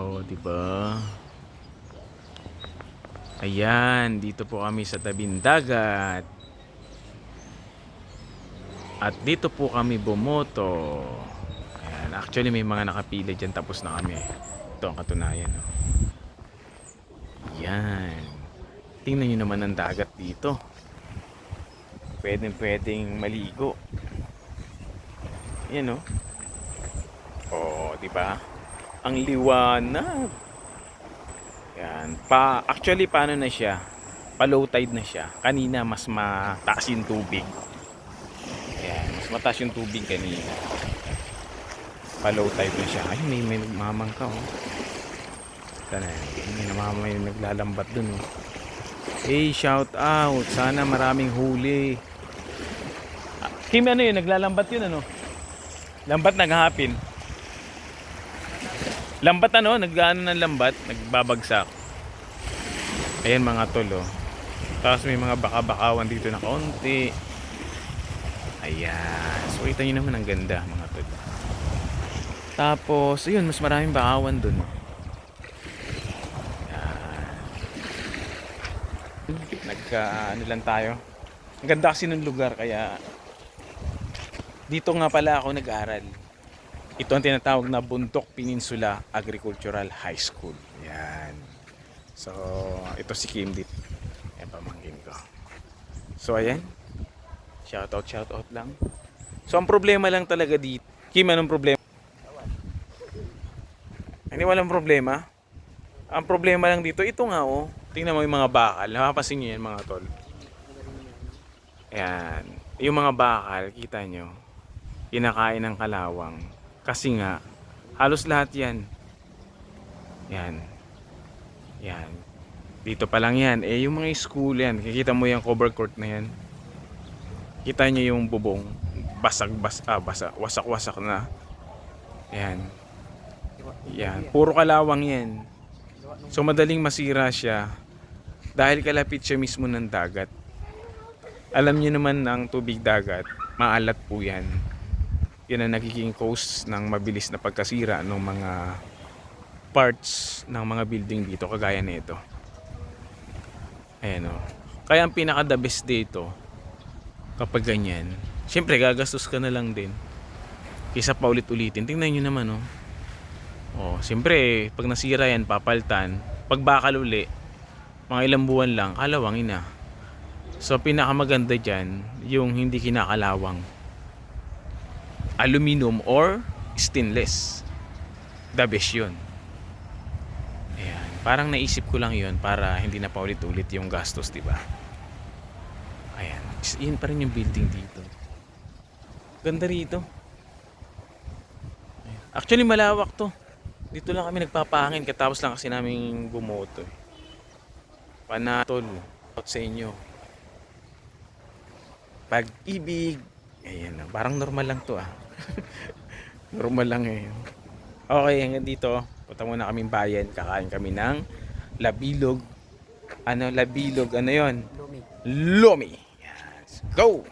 Oh, di ba? Ayan, dito po kami sa tabing dagat. At dito po kami bumoto. Ayan, actually may mga nakapila dyan tapos na kami. Ito ang katunayan. Oh. Ayan. Tingnan nyo naman ang dagat dito. Pwedeng pwedeng maligo. Yan oh. Oh, di ba? Ang liwanag. Yan. Pa, actually, paano na siya? Pa low tide na siya. Kanina, mas mataas yung tubig. Yan. Mas mataas yung tubig kanina. Pa low tide na siya. Ay, may, may nagmamang ka, oh. Sana, namamang may naglalambat dun, oh. Hey, shout out. Sana maraming huli. Ah, Kim, ano yun? Naglalambat yun, ano? Lambat naghahapin. Lambat ano, nag-ano ng lambat, nagbabagsak. Ayan mga tol oh. Tapos may mga baka-bakawan dito na konti. Ayan. So kita nyo naman ang ganda mga tol. Tapos, ayun, mas maraming bakawan dun. Ayan. Nagka, ano lang tayo. Ang ganda kasi ng lugar kaya dito nga pala ako nag-aral. Ito ang tinatawag na Bundok Peninsula Agricultural High School. Yan. So, ito si Kim Dit. Yan pamangkin ko. So, ayan. Shoutout, shoutout lang. So, ang problema lang talaga dito. Kim, anong problema? Hindi walang problema. Ang problema lang dito, ito nga oh. Tingnan mo yung mga bakal. Napapansin nyo yan mga tol. Ayan. Yung mga bakal, kita nyo. Kinakain ng kalawang. Kasi nga, halos lahat yan. Yan. Yan. Dito pa lang yan. Eh, yung mga school yan. Kikita mo yung cover court na yan. Kita nyo yung bubong. Basag, bas, ah, basa, wasak-wasak na. Yan. Yan. Puro kalawang yan. So, madaling masira siya. Dahil kalapit siya mismo ng dagat. Alam niyo naman ng tubig dagat, maalat po yan yan ang nagiging cause ng mabilis na pagkasira ng mga parts ng mga building dito kagaya nito. Ayan o. Kaya ang pinaka the best dito kapag ganyan, syempre gagastos ka na lang din. Kisa pa ulit-ulitin. Tingnan nyo naman o. Oh, siyempre, pag nasira yan, papaltan. Pag bakal uli, mga ilang buwan lang, kalawangin na. So, pinakamaganda dyan, yung hindi kinakalawang aluminum or stainless. The best yun. Ayan. Parang naisip ko lang yun para hindi na paulit-ulit yung gastos, di ba? Ayan. Yun pa rin yung building dito. Ganda rito. Actually, malawak to. Dito lang kami nagpapahangin katapos lang kasi namin bumoto. eh. Panatol. Out sa inyo. Pag-ibig. Ayan, parang normal lang to ah. normal lang eh. Okay, hanggang dito. Punta muna kaming bayan. Kakain kami ng labilog. Ano, labilog, ano yon? Lumi. Lomi. Yes. Go!